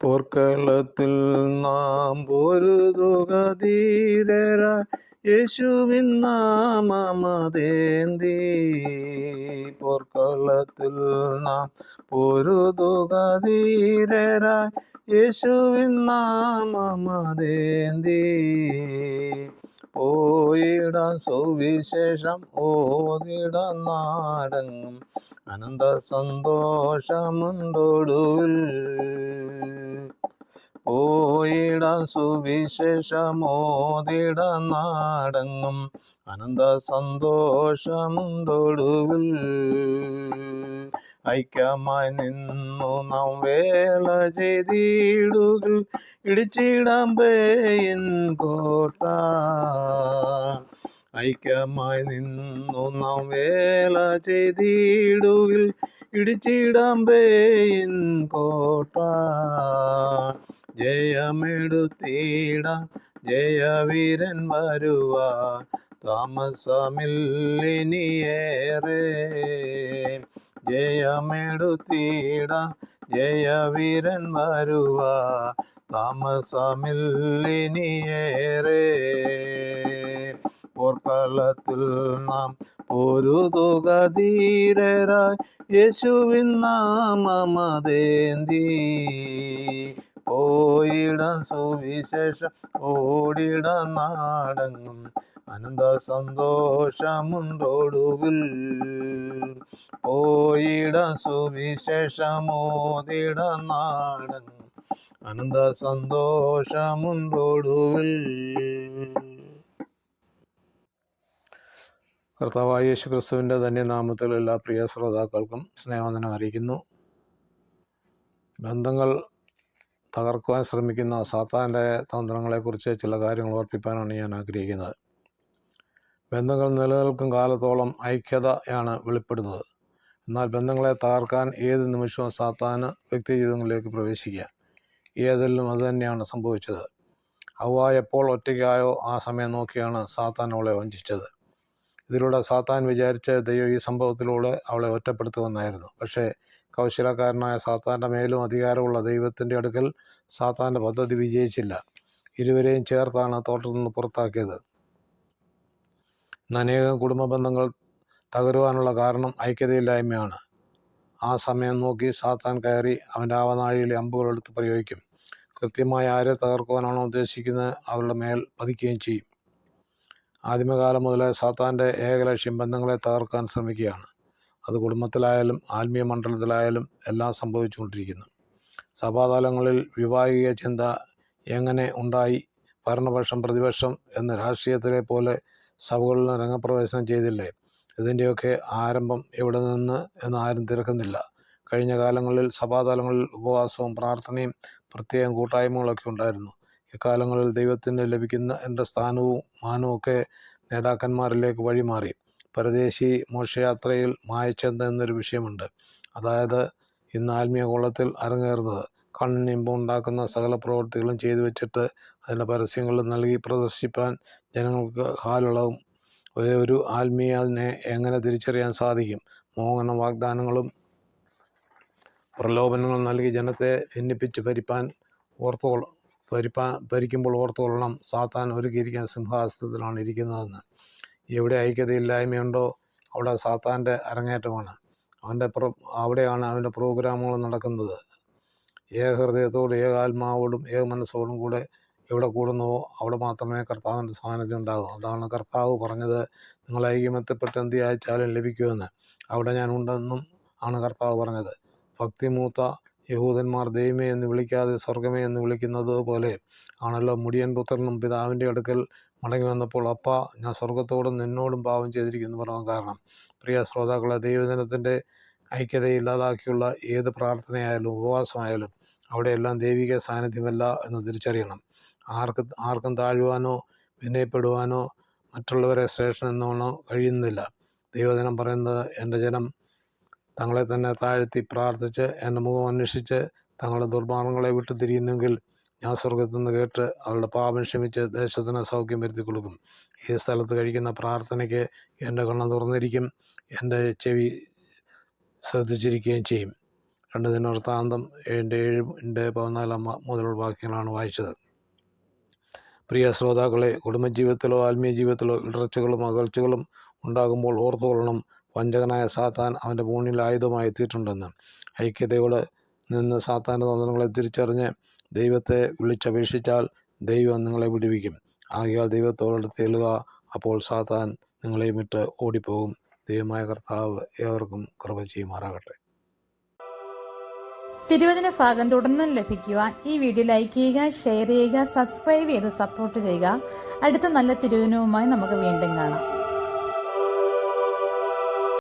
പോർക്കളത്തിൽ നാം പൊരുതുക ധീരര യേശുവിൻ നാമമതേന്തി പോർക്കളത്തിൽ നാം പൊരുതുക ധീരര യേശുവിൻ നാമമതേന്തി പോയിടാൻ സുവിശേഷം ഓതിട നാടങ്ങും അനന്ത സന്തോഷമുണ്ടൊടുവിൽ പോയിടാൻ സുവിശേഷമോതിട നാടെങ്ങും അനന്ത സന്തോഷമുണ്ടൊടുവിൽ ഐക്യമായി നിന്നു നാം വേല ചെയ്തിടുകൾ ഇടിച്ചിടമ്പേയിൻ കോട്ട. ഐക്യമായി നിന്നു നാം വേല ചെയ്തിടുകിൽ ഇടിച്ചിടമ്പേയിൻ കോട്ട. ജയമെടുത്തിടാം ജയവീരൻ വരുവാ. താമസമില്ലിനിയേറെ. ജയമെടുത്തിടാം ജയവീരൻ വരുവാ. താമസമില്ലിനിയേറെ. പോർക്കളത്തിൽ നാം പൊരുതുക ധീരരായി യേശുവിൻ നാമമതേന്തി. ഓയിട സുവിശേഷം ഓടിട നാടങ്ങും. അനന്ത സന്തോഷമുണ്ടോടുവിൽ ഓയിട സുവിശേഷമോതിട നാടങ്ങും. അനന്ത സന്തോഷമുണ്ടോടുവിൽ കർത്താവായ യേശു ക്രിസ്തുവിന്റെ ധന്യനാമത്തിൽ എല്ലാ പ്രിയ ശ്രോതാക്കൾക്കും സ്നേഹവന്ദനം അറിയിക്കുന്നു. ബന്ധങ്ങൾ തകർക്കുവാൻ ശ്രമിക്കുന്ന സാത്താന്റെ തന്ത്രങ്ങളെക്കുറിച്ച് ചില കാര്യങ്ങൾ ഓർപ്പിക്കാനാണ് ഞാൻ ആഗ്രഹിക്കുന്നത്. ബന്ധങ്ങൾ നിലനിൽക്കും കാലത്തോളം ഐക്യതയാണ് വെളിപ്പെടുന്നത്. എന്നാൽ ബന്ധങ്ങളെ തകർക്കാൻ ഏത് നിമിഷവും സാത്താന് വ്യക്തി ജീവിതങ്ങളിലേക്ക് പ്രവേശിക്കുക. ഏതെല്ലാം അത് തന്നെയാണ് സംഭവിച്ചത്. അവ എപ്പോൾ ഒറ്റയ്ക്കായോ ആ സമയം നോക്കിയാണ് സാത്താൻ അവളെ വഞ്ചിച്ചത്. ഇതിലൂടെ സാത്താൻ വിചാരിച്ച ദൈവം ഈ സംഭവത്തിലൂടെ അവളെ ഒറ്റപ്പെടുത്തുമെന്നായിരുന്നു. പക്ഷേ കൗശലക്കാരനായ സാത്താന്റെ മേലും അധികാരമുള്ള ദൈവത്തിന്റെ അടുക്കൽ സാത്താന്റെ പദ്ധതി വിജയിച്ചില്ല. ഇരുവരെയും ചേർത്താണ് തോട്ടത്തിൽ നിന്ന് പുറത്താക്കിയത്. അനേകം കുടുംബ ബന്ധങ്ങൾ തകരുവാനുള്ള കാരണം ഐക്യതയില്ലായ്മയാണ്. ആ സമയം നോക്കി സാത്താൻ കയറി അവന്റെ ആവനാഴിയിലെ അമ്പുകൾ എടുത്ത് പ്രയോഗിക്കും. കൃത്യമായി ആരെ തകർക്കുവാനാണോ ഉദ്ദേശിക്കുന്നത് അവരുടെ മേൽ പതിക്കുകയും ചെയ്യും. ആദിമകാലം മുതലേ സാത്താന്റെ ഏകലക്ഷ്യം ബന്ധങ്ങളെ തകർക്കാൻ ശ്രമിക്കുകയാണ്. അത് കുടുംബത്തിലായാലും ആത്മീയ മണ്ഡലത്തിലായാലും എല്ലാം സംഭവിച്ചുകൊണ്ടിരിക്കുന്നു. സഭാതലങ്ങളിൽ വിവാഹിക ചിന്ത എങ്ങനെ ഉണ്ടായി? ഭരണപക്ഷം പ്രതിപക്ഷം എന്ന രാഷ്ട്രീയത്തിലെ പോലെ സഭകളിൽ രംഗപ്രവേശനം ചെയ്തില്ലേ? ഇതിന്റെയൊക്കെ ആരംഭം എവിടെ നിന്ന് എന്ന് ആരും തിരക്കുന്നില്ല. കഴിഞ്ഞ കാലങ്ങളിൽ സഭാതലങ്ങളിൽ ഉപവാസവും പ്രാർത്ഥനയും പ്രത്യേകം കൂട്ടായ്മകളൊക്കെ ഉണ്ടായിരുന്നു. ഇക്കാലങ്ങളിൽ ദൈവത്തിന് ലഭിക്കുന്ന എന്റെ സ്ഥാനവും മാനവും ഒക്കെ നേതാക്കന്മാരിലേക്ക് വഴിമാറി. പരദേശി മോക്ഷയാത്രയിൽ മായച്ചന്ത എന്നൊരു വിഷയമുണ്ട്. അതായത് ഇന്ന് ആത്മീയ കോളത്തിൽ അരങ്ങേറുന്നത്. കണ്ണിനിമ്പം ഉണ്ടാക്കുന്ന സകല പ്രവൃത്തികളും ചെയ്തു വെച്ചിട്ട് അതിന്റെ പരസ്യങ്ങൾ നൽകി പ്രദർശിപ്പാൻ ജനങ്ങൾക്ക് ഹാലുളവും ഒരു ആത്മീയനെ എങ്ങനെ തിരിച്ചറിയാൻ സാധിക്കും? മോഹന വാഗ്ദാനങ്ങളും പ്രലോഭനങ്ങളും നൽകി ജനത്തെ ഭിന്നിപ്പിച്ച് ഭരിപ്പാൻ ഓർത്തോള ഭരിപ്പാ ഭരിക്കുമ്പോൾ ഓർത്തുകൊള്ളണം. സാത്താൻ ഒരുക്കിയിരിക്കാൻ സിംഹാസനത്തിലാണ് ഇരിക്കുന്നതെന്ന്. എവിടെ ഐക്യതയില്ലായ്മയുണ്ടോ അവിടെ സാത്താന്റെ അരങ്ങേറ്റമാണ്. അവന്റെ പ്രോ അവിടെയാണ് അവന്റെ പ്രോഗ്രാമുകൾ നടക്കുന്നത്. ഏക ഹൃദയത്തോടും ഏക ആത്മാവോടും ഏക മനസ്സോടും കൂടെ എവിടെ കൂടുന്നുവോ അവിടെ മാത്രമേ കർത്താവിന്റെ സാന്നിധ്യം ഉണ്ടാകൂ. അതാണ് കർത്താവ് പറഞ്ഞത് നിങ്ങൾ ഐക്യമത്യപ്പെട്ട് എന്ത് അയച്ചാലും ലഭിക്കുമെന്ന്. അവിടെ ഞാൻ ഉണ്ടെന്നും ആണ് കർത്താവ് പറഞ്ഞത്. ഭക്തിമൂത്ത യഹൂദന്മാർ ദൈവമേ എന്ന് വിളിക്കാതെ സ്വർഗമേ എന്ന് വിളിക്കുന്നത് പോലെ ആണല്ലോ. മുടിയൻ പുത്രനും പിതാവിന്റെ അടുക്കൽ മടങ്ങി വന്നപ്പോൾ അപ്പ ഞാൻ സ്വർഗത്തോടും നിന്നോടും പാവം ചെയ്തിരിക്കുന്നു പറയാൻ കാരണം. പ്രിയ ശ്രോതാക്കളെ ദൈവജനത്തിന്റെ ഐക്യത ഇല്ലാതാക്കിയുള്ള ഏത് പ്രാർത്ഥനയായാലും ഉപവാസമായാലും അവിടെയെല്ലാം ദൈവിക സാന്നിധ്യമല്ല എന്ന് തിരിച്ചറിയണം. ആർക്ക് ആർക്കും താഴുവാനോ വിനയപ്പെടുവാനോ മറ്റുള്ളവരെ ശ്രേഷ്ഠൻ എന്നോണോ കഴിയുന്നില്ല. ദൈവജനം പറയുന്നത് എന്റെ ജനം തങ്ങളെ തന്നെ താഴ്ത്തി പ്രാർത്ഥിച്ച് എന്റെ മുഖം അന്വേഷിച്ച് തങ്ങളുടെ ദുർമാർഗങ്ങളെ വിട്ടു തിരിയുന്നെങ്കിൽ ഞാൻ സ്വർഗത്തിൽ നിന്ന് കേട്ട് അവരുടെ പാപം ക്ഷമിച്ച് ദേശത്തിന് സൗഖ്യം വരുത്തി കൊടുക്കും. ഈ സ്ഥലത്ത് കഴിക്കുന്ന പ്രാർത്ഥനയ്ക്ക് എന്റെ കണ്ണ് തുറന്നിരിക്കും. എന്റെ ചെവി ശ്രദ്ധിച്ചിരിക്കുകയും ചെയ്യും. രണ്ട് ദിനവൃത്താന്തം എന്റെ ഏഴിന്റെ പതിനാലാം മുതലുള്ള വാക്യങ്ങളാണ് വായിച്ചത്. പ്രിയ ശ്രോതാക്കളെ കുടുംബജീവിതത്തിലോ ആത്മീയ ജീവിതത്തിലോ ഇടർച്ചകളും അകൽച്ചകളും ഉണ്ടാകുമ്പോൾ ഓർത്തുകൊള്ളണം. വഞ്ചകനായ സാത്താൻ അവന്റെ മൂന്നിൽ ആയുധമായി എത്തിയിട്ടുണ്ടെന്ന്. ഐക്യതയോടെ നിന്ന് സാത്താന്റെ തന്ത്രങ്ങളെ തിരിച്ചറിഞ്ഞ് ദൈവത്തെ വിളിച്ചപേക്ഷിച്ചാൽ ദൈവം നിങ്ങളെ വിടുവിക്കും. ആകിയാൽ ദൈവത്തോട് തേലുക അപ്പോൾ സാത്താൻ നിങ്ങളെയും വിട്ട് ഓടിപ്പോകും. ദൈവമായ കർത്താവ് ഏവർക്കും കൃപ ചെയ്യുമാറാകട്ടെ. തിരുവചന ഭാഗം തുടർന്നും ലഭിക്കുവാൻ ഈ വീഡിയോ ലൈക്ക് ചെയ്യുക ഷെയർ ചെയ്യുക സബ്സ്ക്രൈബ് ചെയ്ത് സപ്പോർട്ട് ചെയ്യുക. അടുത്ത നല്ല തിരുവചനവുമായി നമുക്ക് വീണ്ടും കാണാം.